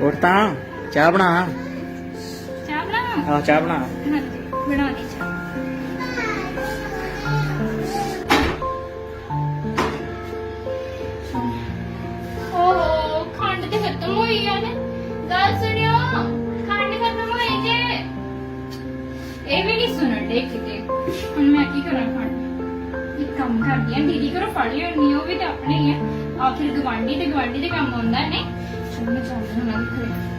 ਉੱਠ ਤਾਂ ਚਾਹ ਬਣਾ। ਚਾਹ ਬਣਾ? ਆ ਚਾਹ ਬਣਾ। ਹਾਂਜੀ ਬਣਾ ਲਈ ਚਾਹ। ਓਹੋ ਖੰਡ ਤੇ ਖਤਮ ਹੋਈ ਆ ਨੇ। ਗੱਲ ਸੁਣਿਓ ਖੰਡ ਖਤਮ ਹੋਈ ਜੇ। ਇਹ ਵੀ ਨਹੀਂ ਸੁਣਨ ਦੇ ਕਿਤੇ। ਹੁਣ ਮੈਂ ਕੀ ਕਰਾਂ ਖੰਡ? ਇੱਕ ਕੰਮ ਕਰਦੀ ਆ ਦੀਦੀ ਕਰੋ ਫੜ ਲਿਆਉਣੀ ਉਹ ਵੀ ਤਾਂ ਆਪਣੇ ਹੀ ਆ। ਆਖਿਰ ਗਵਾਂਢੀ ਤੇ ਗਵਾਂਢੀ ਦੇ ਕੰਮ ਆਉਂਦਾ ਨੇ। ਚਲ ਮੈਂ ਚੱਲਦੀ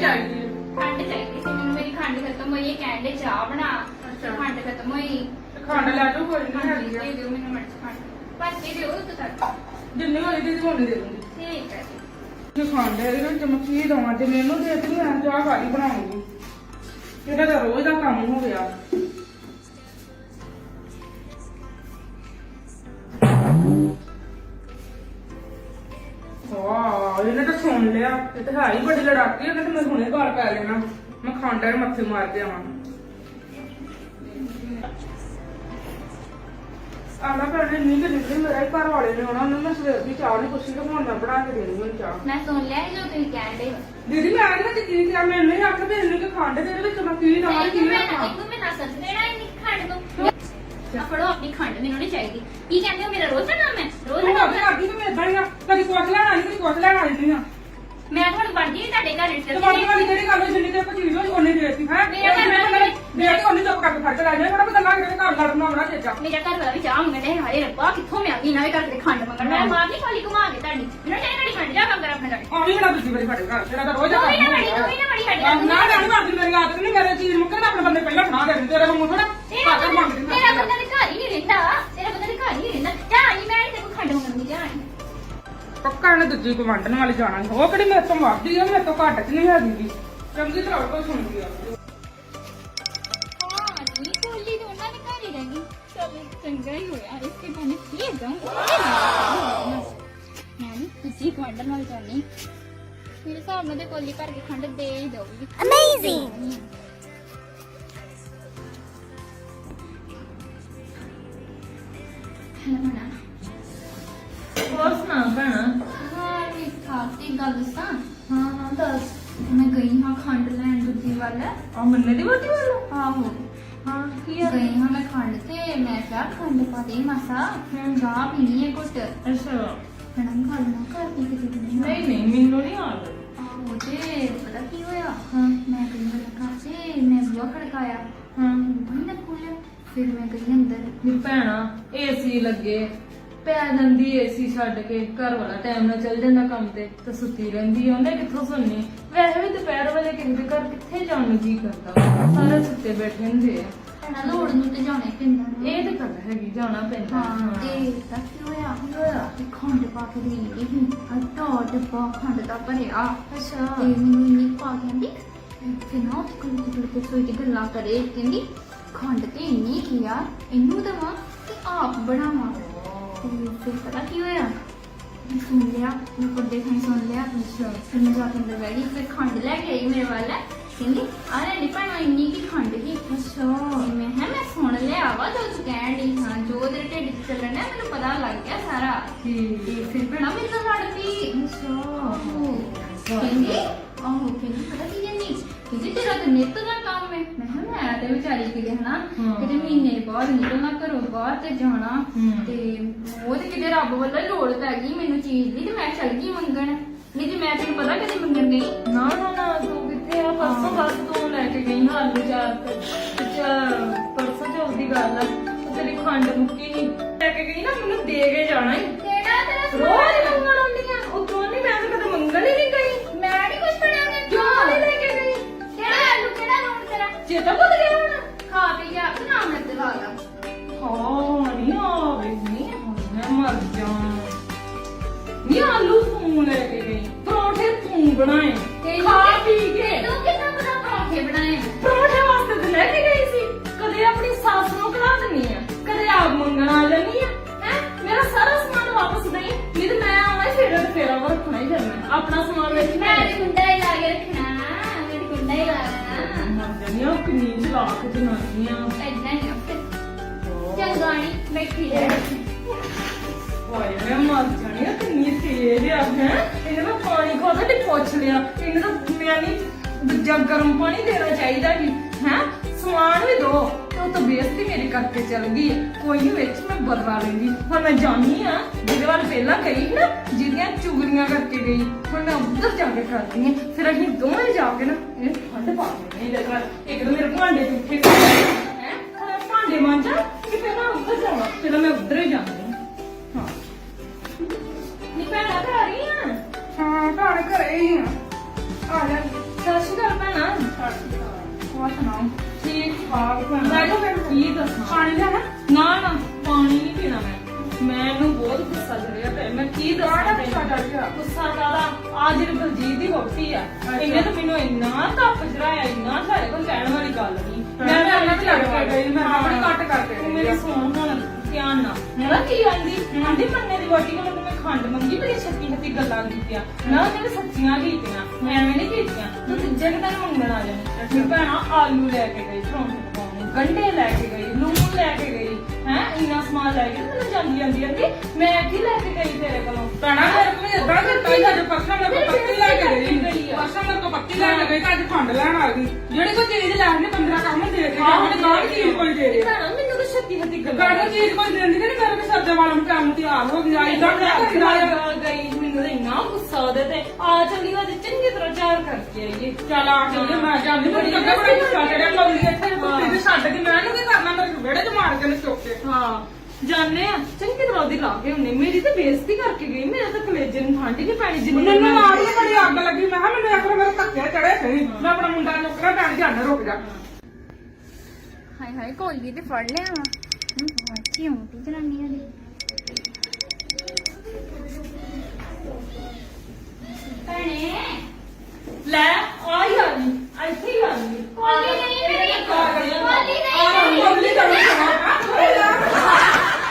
ਚਾਹੀਦੀ ਹੈ ਖੰਡ ਚਾਹੀਦੀ ਸੀ ਮੈਨੂੰ ਮੇਰੀ ਖੰਡ ਖਤਮ ਹੋਈ ਹੈ ਕਹਿੰਦੇ ਚਾਹ ਬਣਾ। ਅੱਛਾ। ਖੰਡ ਖਤਮ ਹੋਈ। ਤੇ ਖੰਡ ਲੈ ਜਾਓ ਕੋਈ ਨਹੀਂ ਹਾਂਜੀ ਹੈਗੀ ਦੇ ਆ। ਦਿਓ ਮੈਨੂੰ ਮਰਚ ਖੰਡ। ਬਸ ਦੇ ਦਿਓ ਤੂੰ ਤੱਕ। ਜਿੰਨੀ ਹੋਈ ਦੀ ਤੁਹਾਨੂੰ ਦੇ ਦੂੰਗੀ। ਠੀਕ ਹੈ ਜੇ। ਖੰਡ ਹੈ ਇਹਦੇ ਵਿੱਚ ਮੈਂ ਕੀ ਦਵਾਂ? ਜੇ ਮੈਨੂੰ ਦੇ ਦਿੱਤੀ ਮੈਂ ਚਾਹ ਕਾਲੀ ਬਣਾਉਂਗੀ। ਇਹਦਾ ਤਾਂ ਰੋਜ਼ ਦਾ ਕੰਮ ਹੋ ਗਿਆ। ਇਹ ਤਾਂ ਹੈ ਹੀ ਬੜੀ ਲੜਾਕੀ ਇਹਨੇ ਤਾਂ ਮੈਨੂੰ ਹੁਣੇ ਗਾਲ ਪੈ ਲੈਣਾ ਮੈਂ ਖੰਡ ਦੇ ਮੱਥੇ ਮਾਰ ਕੇ ਆਵਾਂ। ਆਲਾ ਭੈਣੇ ਨਹੀਂ ਤੇ ਨਿਕਲੀ ਮੇਰਾ ਹੀ ਘਰ ਵਾਲੇ ਨੇ ਆਉਣਾ ਉਹਨਾਂ ਨੇ ਸਵੇਰ ਦੀ ਚਾਹ ਨਹੀਂ ਪੁੱਛੀ ਕਿ ਹੁਣ ਮੈਂ ਬਣਾ ਕੇ ਦੇਣੀ ਮੈਨੂੰ ਚਾਹ। ਮੈਂ ਸੁਣ ਲਿਆ ਸੀ ਜੋ ਤੁਸੀਂ ਕਹਿੰਦੇ ਦੀਦੀ ਮੈਂ ਅੱਜ ਤੱਕ ਕੀ ਕਿਹਾ ਮੈਨੂੰ ਨਹੀਂ ਆਖਿਆ ਵੀ ਇਹਨੂੰ ਕਿ ਖੰਡ ਦੇ ਵਿੱਚ ਮੈਂ ਕੀ ਦਵਾਂ ਕੀ ਮੈਂ ਰੱਖਾਂ। ਇਹਨੂੰ ਮੈਂ ਨਾ ਸੱਚ ਦੇਣਾ ਹੀ ਨਹੀਂ ਖੰਡ ਨੂੰ। ਆ ਫੜੋ ਆਪਣੀ ਖੰਡ ਮੈਨੂੰ ਨਹੀਂ ਚਾਹੀਦੀ। ਕੀ ਕਹਿੰਦੇ ਹੋ ਮੇਰਾ ਰੋਜ਼ ਦਾ ਕੰਮ ਹੈ? ਰੋਜ਼ ਤੂੰ ਦਾ ਕੰਮ ਹੈ। ਅੱਗੇ ਤੇ ਮੈਂ ਇਦਾਂ ਹੀ ਆ। ਕਦੀ ਕੁਛ ਲੈਣਾ ਨਹੀਂ ਕਦੀ ਕੁਛ ਲੈਣਾ ਨਹੀਂ ਆ। ਮੈਂ ਤੁਹਾਨੂੰ ਵੜਦੀ ਨਹੀਂ ਤੁਹਾਡੇ ਘਰ ਤੇ ਰਿਸ਼ਤੇ ਬਾਕੀ ਵਾਲੀ ਜਿਹੜੀ ਗੱਲ ਹੋਈ? ਜਿੰਨੀ ਤੇ ਚੀਜ਼ ਹੋਈ ਉਹਨੇ ਦੇਤੀ ਹੈ? ਮੇਰਾ ਘਰ ਵਾਲਾ ਵੀ- ਦੇ ਕੇ ਉਹਨੇ ਚੁੱਪ ਕਰਕੇ ਫੜ ਕੇ ਲੈ ਜਾਏ ਬੜਾ ਪਤਾ ਲੱਗ ਰਿਹਾ ਘਰ ਲੜਨਾ ਹੋਣਾ ਚੇਚਾ। ਮੇਰਾ ਘਰ ਵਾਲਾ ਵੀ ਚਾਹ ਮੰਗਦੇ ਹਾਏ ਰੱਬਾ ਕਿੱਥੋਂ ਮੈਂ ਆਂਦੀ ਨਾਲੇ ਘਰ ਦੇ ਖੰਡ ਮੰਗਣ ਮੈਂ ਮਾਰ ਨਹੀਂ ਖਾਲੀ ਘੁਮਾ ਕੇ ਤੁਹਾਡੀ। ਮੈਨੂੰ ਚਾਹੀਦਾ ਨਹੀਂ ਖੰਡ ਜਾ ਕੰਮ ਕਰ ਆਪਣੇ ਨਾਲ ਆ ਵੀ ਬੜਾ ਦੂਜੀ ਵਾਰੀ ਫੜੇ ਘਰ ਤੇਰਾ ਤਾਂ ਰੋਜ਼ ਦਾ ਕੋਈ ਨਾ ਕੰਮ ਬੜੀ ਕੋਈ ਨਾ ਬੜੀ ਸਾਡੀ ਆਹ, ਨਾ ਜਾਣੀ ਮਾਰਦੀ ਮੇਰੀ ਆਦਤ ਨਹੀਂ ਮੇਰੇ ਚੀਜ਼ ਮੁੱਕੇ ਮੈਂ ਆਪਣੇ ਬੰਦੇ ਪਹਿਲਾਂ ਤੇਰੇ ਨੂੰ ਥੋੜਾ ਮੰਗਦੀ ਤੇਰਾ ਬੰਦਾ ਪੱਕਾ ਨੇ ਦੂਜੀ ਗਵੰਡਣ ਵਾਲੀ ਜਾਣਾ ਸੀ। ਉਹ ਕਿਹੜੀ ਮੇਰੇ ਤੋਂ ਵੱਧਦੀ ਆ ਮੇਰੇ ਤੋਂ ਘੱਟ ਚ ਨਹੀਂ ਹੈਗੀ ਗੀ। ਚੰਗੀ ਤਰ੍ਹਾਂ ਕੋਈ ਸੁਣਦੀ ਆ ਹਾਂ ਨਹੀਂ ਕੋਲੀ ਤੇ ਉਹਨਾਂ ਦੇ ਘਰ ਹੀ ਰਹਿ ਗਈ। ਚਲ ਚੰਗਾ ਹੀ ਹੋਇਆ ਇਸਕੇ ਬਾਨੇ ਕੀ ਮੈਂ ਤੁਸੀਂ ਖੰਡ ਨਾਲ ਜਾਣੀ। ਮੇਰੇ ਹਿਸਾਬ ਨਾਲ ਤੇ ਕੋਲੀ ਭਰ ਕੇ ਖੰਡ ਦੇ ਹੀ ਦਊਗੀ। ਅਮੇਜ਼ਿੰਗ ਹੈਲੋ ਮਨਾ ਹੋਰ ਸੁਣਾ ਭੈਣਾ? ਤੇ ਗੱਲ ਦੱਸਾਂ? ਹਾਂ ਹਾਂ ਦੱਸ। ਮੈਂ ਗਈ ਹਾਂ ਖੰਡ ਲੈਣ ਦੁੱਧੀ ਵੱਲ। ਆ ਮੰਨੇ ਦੀ ਵੋਟੀ ਵਾਲਾ? ਆਹੋ। ਹਾਂ ਕੀ ਆ? ਗਈ ਹਾਂ ਮੈਂ ਖੰਡ ਤੇ। ਮੈਂ ਕਿਹਾ ਖੰਡ ਪਾ ਦੇ ਮਾਸਾ। ਚਾਹ ਪੀਣੀ ਹੈ ਘੁੱਟ। ਅੱਛਾ। ਹਣਾ ਗੱਲ ਨਾ ਕਰਦੀ ਕਿਤੇ ਦਿਨ ਨਹੀਂ ਨਹੀਂ ਮੈਨੂੰ ਨਹੀਂ ਆਉਂਦਾ। ਆਹੋ ਤੇ ਪਤਾ ਕੀ ਹੋਇਆ? ਹਾਂ। ਮੈਂ ਗਈ ਮੇਰਾ ਘਰ ਤੇ। ਮੈਂ ਬੁਆ ਖੜਕਾਇਆ। ਹਾਂ। ਨਾ ਖੋਲਿਆ ਫਿਰ ਮੈਂ ਗਈ ਅੰਦਰ। ਨੀ ਭੈਣਾ ਏਸੀ ਲੱਗੇ। ਪੈ ਜਾਂਦੀ ਏਸੀ ਛੱਡ ਕੇ ਘਰ ਵਾਲਾ ਟਾਈਮ ਨਾਲ ਚੱਲ ਜਾਂਦਾ ਕੰਮ ਤੇ ਤੇ ਸੁੱਤੀ ਰਹਿੰਦੀ ਆ। ਉਹਨੇ ਕਿੱਥੋਂ ਸੁਣਨੀ? ਵੈਸੇ ਵੀ ਦੁਪਹਿਰ ਵੇਲੇ ਕਿਸੇ ਦੇ ਘਰ ਕਿੱਥੇ ਜਾਣ ਨੂੰ ਜੀ ਕਰਦਾ। ਸਾਰੇ ਸੁੱਤੇ ਬੈਠੇ ਹੁੰਦੇ ਆ। ਹਣਾ ਲੋੜ ਨੂੰ ਤੇ ਜਾਣਾ ਪੈਂਦਾ। ਇਹ ਤੇ ਗੱਲ ਹੈਗੀ ਜਾਣਾ ਪੈਂਦਾ। ਹਾਂ ਤੇ ਤਾਂ ਕੀ ਹੋਇਆ? ਕੀ ਹੋਇਆ? ਤੇ ਖੰਡ ਪਾ ਕੇ ਦੇ ਗਈ ਅੱਧਾ ਡੱਬਾ ਖੰਡ ਦਾ ਭਰਿਆ। ਅੱਛਾ। ਤੇ ਮੈਨੂੰ ਇੰਨੀ ਪਾ ਕਹਿੰਦੀ ਨਾ ਉਹ ਸੋਈ ਗੱਲਾਂ ਕਰੇ। ਕਹਿੰਦੀ ਖੰਡ ਤੇ ਇੰਨੀ ਕੀ ਆ? ਇਹਨੂੰ ਦਵਾ ਤੇ ਆਪ ਬਣਾਵਾਂ। ਤੇ ਫਿਰ ਪਤਾ ਕੀ ਹੋਇਆ? ਮੈਂ ਸੁਣ ਲਿਆ ਮੈਂ ਕੁੱਦੇ ਖਾਈ ਸੁਣ ਲਿਆ ਅੱਛਾ ਫਿਰ ਮੈਂ ਜਾ ਕੇ ਅੰਦਰ ਬੈਠੀ ਫਿਰ ਖੰਡ ਲੈ ਕੇ ਆਈ ਮੇਰੇ ਵੱਲ। ਕਹਿੰਦੀ ਅਰੇ ਨਹੀਂ ਭਾਈ ਇੰਨੀ ਕੀ ਖੰਡ ਹੀ ਅੱਛਾ। ਤੇ ਮੈਂ ਹੈ ਮੈਂ ਸੁਣ ਲਿਆ ਵਾ ਜੋ ਤੂੰ ਕਹਿਣ ਹਾਂ ਜੋ ਤੇਰੇ ਢਿੱਡ 'ਚ ਚੱਲਣ ਡਿਆ ਮੈਨੂੰ ਪਤਾ ਲੱਗ ਗਿਆ ਸਾਰਾ। ਤੇ ਫਿਰ ਬਣਾ ਮੈਨੂੰ ਤਾਂ ਲੜ ਪਈ। ਅੱਛਾ। ਆਹੋ। ਕਹਿੰਦੀ ਆਹੋ ਕਹਿੰਦੀ ਪਤਾ ਕੀ ਕਹਿੰਦੀ? ਕਹਿੰਦੀ ਤੇਰਾ ਤਾਂ ਨਿੱਤ ਦਾ ਕੰਮ ਹੈ ਮੈਂ ਕਿਹਾ ਮੈਂ ਤੇ ਵਿਚਾਰੀ ਕਿਤੇ ਹਨਾ। ਕਿਤੇ ਮਹੀਨੇ ਬਾਅਦ ਨਿਕਲਣਾ ਘਰੋਂ ਬਾਹਰ ਤੇ ਜਾਣਾ। ਹੂੰ। ਤੇ ਉਹ ਤੇ ਕਿਤੇ ਰੱਬ ਵੱਲੋਂ ਲੋੜ ਪੈ ਗਈ ਮੈਨੂੰ ਚੀਜ਼ ਦੀ ਤੇ ਮੈਂ ਚੱਲ ਗਈ ਮੰਗਣ। ਨਹੀਂ ਤੇ ਮੈਂ ਤੈਨੂੰ ਪਤਾ ਕਦੇ ਮੰਗਣ ਗਈ? ਨਾ ਨਾ ਨਾ ਤੂੰ ਕਿੱਥੇ ਆ? ਪਰਸੋਂ ਬਸ ਤੂੰ ਲੈ ਕੇ ਗਈ ਹਾਲ ਵਿਚਾਰ ਪਰਸੋਂ ਚੌਥੀ ਗੱਲ ਆ। ਉਹ ਤੇਰੀ ਖੰਡ ਮੁੱਕੀ ਸੀ ਲੈ ਕੇ ਗਈ ਨਾ ਮੈਨੂੰ ਦੇ ਕੇ ਜਾਣਾ ਹੀ ਕਿਹੜਾ ਤੇਰਾ ਰੋਜ਼ ਲੈ ਕੇ ਗਈ। ਪਰੌਂਠੇ ਤੂੰ ਬਣਾਏ ਖਾ ਪੀ ਕੇ। ਤੂੰ ਕਿੰਨਾ ਬੜਾ ਪਰੌਂਠੇ ਬਣਾਏ ਪਰੌਂਠੇ ਵਾਸਤੇ ਤੇ ਲੈ ਕੇ ਗਈ ਸੀ। ਕਦੇ ਆਪਣੀ ਸੱਸ ਨੂੰ ਖਵਾ ਦਿੰਨੀ ਆ ਕਦੇ ਆਪ ਮੰਗਣ ਆ ਜਾਂਦੀ ਆ। ਹੈ? ਮੇਰਾ ਸਾਰਾ ਸਮਾਨ ਵਾਪਸ ਦੇਈ ਨਹੀਂ ਤੇ ਮੈਂ ਆਵਾਂ ਫੇਰ ਤੇ ਫੇਰ ਰੱਖਣਾ ਹੀ ਕਰਨਾ ਆਪਣਾ ਸਮਾਨ ਵੇਚ ਮੈਂ ਤੇ ਗੁੰਡਾ ਹੀ ਲਾ ਕੇ ਰੱਖਣਾ ਮੈਂ ਤੇ ਗੁੰਡਾ ਹੀ ਲਾਣਾ। ਮਰ ਜਾਨੀ ਆ ਕਿੰਨੀ ਚਲਾਕ ਜਨਾਨੀਆਂ ਐਦਾਂ ਹੀ ਆ ਫਿਰ। ਚੰਗਾ ਨੀ ਬੈਠੀ ਰਹਿ। ਹਾਏ ਮੈਂ ਮਰ ਜਾਣੀ ਆ, ਕਿੰਨੀ ਤੇਜ਼ ਆ, ਹੈ? ਇਹਨੇ ਮੈਂ ਪਾਣੀ ਖੋਦਾ ਤੇ ਪੁੱਛ ਲਿਆ। ਇਹਨੇ ਤਾਂ ਮੈਂ ਨਹੀਂ ਦੂਜਾ ਗਰਮ ਪਾਣੀ ਦੇਣਾ ਚਾਹੀਦਾ ਸੀ, ਹੈ? ਸਮਾਨ ਵੀ ਦੋ, ਤੇ ਉਹ ਤਾਂ ਬੇਇੱਜ਼ਤੀ ਮੇਰੀ ਕਰਕੇ ਚਲ ਗਈ ਕੋਈ ਨਹੀਂ ਵਿੱਚ ਮੈਂ ਬਦਲਾ ਲੈਂਦੀ। ਹੁਣ ਮੈਂ ਜਾਣੀ ਆ, ਜਿਹਦੇ ਵੱਲ ਪਹਿਲਾਂ ਗਈ ਨਾ, ਜਿਹਦੀਆਂ ਚੁਗਲੀਆਂ ਕਰਕੇ ਗਈ। ਹੁਣ ਮੈਂ ਉੱਧਰ ਜਾ ਕੇ ਕਰਦੀ ਆ। ਫਿਰ ਅਸੀਂ ਦੋਵੇਂ ਜਾ ਕੇ ਨਾ ਇਹ ਠੰਡ ਪਾ ਕੇ ਨਹੀਂ ਦੇਖਣਾ ਇੱਕ ਤਾਂ ਮੇਰੇ ਭਾਂਡੇ ਟੁੱਟੇ ਹੈ? ਭਾਂਡੇ ਮਾਂਜਾ, ਕਿ ਫਿਰ ਉੱਧਰ ਜਾਵਾਂ ਫਿਰ ਮੈਂ ਉੱਧਰ ਹੀ ਹਾਂ ਘਰ ਘਰੇ ਹੀ ਆ। ਜਾ। ਸਤਿ ਸ਼੍ਰੀ ਅਕਾਲ ਭੈਣਾ। ਹੋਰ ਸੁਣਾਓ? ਠੀਕ। ਠਾਕ ਭੈਣਾ। ਲੈ ਜਾਓ ਫਿਰ। ਕੀ ਦੱਸਾਂ? ਪਾਣੀ ਲੈਣਾ ਨਾ ਨਾ ਪਾਣੀ ਨਹੀਂ ਪੀਣਾ ਮੈਂ। ਮੈਨੂੰ ਬਹੁਤ ਗੁੱਸਾ ਚੜਿਆ ਪਿਆ। ਮੈਂ ਕੀ ਦੱਸਾਂ ਕਾਹਦਾ ਤੈਨੂੰ? ਗੁੱਸਾ ਚੜ੍ਹ ਗਿਆ? ਗੁੱਸਾ ਕਾਹਦਾ ਆ ਜਿਹੜੀ ਬਲਜੀਤ ਦੀ ਵੋਟੀ ਆ ਇਹਨੇ ਤਾਂ ਮੈਨੂੰ ਇੰਨਾ ਕੱਪ ਚੜਾਇਆ ਇੰਨਾ ਸਾਡੇ ਕੋਲ ਕਹਿਣ ਵਾਲੀ ਗੱਲ ਨਹੀਂ। ਮੈਂ ਤਾਂ ਉਹਨਾਂ ਚ ਲੜ ਕੇ ਗਈ ਮੈਂ ਆਪਣੀ ਕੱਟ ਕਰਕੇ ਤੂੰ ਮੇਰੀ। ਸੁਣ ਹੁਣ। ਧਿਆਨ ਨਾਲ। ਮੇਰਾ ਕੀ ਆਂਦੀ? ਆਂਦੀ ਮੰਨੇ ਦੀ ਵੋਟੀ ਕੋਲ ਮੈਂ ਖੰਡ ਮੰਗੀ ਮੇਰੀ ਛੱਤੀ ਛੱਤੀ ਗੱਲਾਂ ਕੀਤੀਆਂ। ਨਾ ਉਹਨੇ ਸੱਚੀਆਂ ਕੀਤੀਆਂ ਮੈਂ ਐਵੇਂ ਨਹੀਂ ਕੀਤੀਆਂ। ਤੂੰ ਤੀਜੇ ਦਿਨ ਮੰਗਣ ਆ ਜਾਣੀ ਫਿਰ ਭੈਣਾ ਆਲੂ ਲੈ ਕੇ ਗਈ ਪਰੌਂਠੇ ਪਕਾਉਣੇ ਗੰਢੇ ਲੈ ਕੇ ਗਈ ਲੂਣ ਲੈ ਕੇ ਗਈ ਹੈ ਇੰਨਾ ਸਮਾਨ ਲੈ ਕੇ ਤੇ ਮੈਨੂੰ ਜਾਂਦੀ ਜਾਂਦੀ ਆਂਦੀ ਮੈਂ ਕੀ ਲੈ ਕੇ ਗਈ ਤੇਰੇ ਕੋਲੋਂ? ਭੈਣਾ ਮੇਰੇ ਕੋਲ ਇਦਾਂ ਕੀਤਾ ਹੀ ਅੱਜ ਪਰਸੋਂ ਮੇਰੇ ਕੋਲ ਪੱਤੀ ਲੈ ਕੇ ਗਈ। ਪਰਸੋਂ ਮੇਰੇ ਕੋਲ ਪੱਤੀ ਲੈ ਕੇ ਗਈ ਤਾਂ ਅੱਜ ਖੰਡ ਲੈਣ ਆ ਗਈ। ਜਿਹੜੀ ਕੋਈ ਚੀਜ਼ ਲੈਣ ਦੀ 15 ਕੰਮ ਦੇ ਦੇ ਮੈਨੂੰ ਗਾੜ ਚੀਜ਼ ਕੋਈ ਦੇ ਦੇ। ਭੈਣਾ ਮੈਨੂੰ ਤਾਂ ਛੱਤੀ ਗੱਲਾਂ ਗਾੜ ਚੀਜ਼ ਕੋਈ ਦਿੰਦੀ ਨਹੀਂ ਮੇਰੇ ਕੋਲ ਸਬਜ਼ੀ ਵਾਲਾ ਕੰਮ ਤਿਆਰ ਹੋ ਗਿਆ ਇਦਾਂ ਕਰਦਾ ਆ ਗਈ ਮੈਨੂੰ ਤਾਂ ਇੰਨਾ ਗੁੱਸਾ ਉਹਦੇ ਤੇ ਆ ਚੱਲੀ ਅੱਜ ਚੰਗੀ ਤਰ੍ਹਾਂ ਚਾਰ ਕਰਕੇ ਆਈਏ। ਚੱਲ ਆ ਚੱਲ ਮੈਂ ਜਾਂਦੀ ਬੜੀ ਅੱਗੇ ਬੜਾ ਗੁੱਸਾ ਚੜਿਆ ਲੋਲੀ ਇੱਥੇ ਕੁੱਤੇ ਦੇ ਛੱਡ ਕੇ ਮੈਂ ਇਹਨੂੰ ਕੀ ਕਰਨਾ ਮੇਰੇ ਵਿਹੜੇ 'ਚ ਮਾਰ ਕੇ ਨੇ ਚੁੱਕ ਕੇ ਹਾਂ ਜਾਣੇ ਆ ਚੰਗੀ ਤਰ੍ਹਾਂ ਉਹਦੀ ਲਾ ਕੇ ਹੁੰਨੇ ਮੇਰੀ ਤਾਂ ਬੇਇੱਜ਼ਤੀ ਕਰਕੇ ਗਈ ਮੇਰੇ ਤਾਂ ਕਲੇਜੇ ਨੂੰ ਠੰਡ ਨਹੀਂ ਪੈਣੀ ਜਿੰਨੀ ਮੈਨੂੰ ਨਾਲ ਹੀ ਬੜੀ ਅੱਗ ਲੱਗੀ ਮੈਂ ਕਿਹਾ ਮੈਨੂੰ ਆਖਰ ਮੇਰੇ ਧੱਕੇ ਚੜੇ ਸਹੀ ਮੈਂ ਆਪਣਾ ਮੁੰਡਾ ਚੁੱਕਣਾ ਭੈਣ ਜੀ ਅੱਡ ਰੁਕ ਜਾ। ਹਾਏ ਹਾਏ ਕੋਲੀ ਤੇ ਫੜ ਲਿਆ ਵਾ। ਕੀ ਹੁੰਦੀ ਜਨਾਨੀਆਂ ਦੀ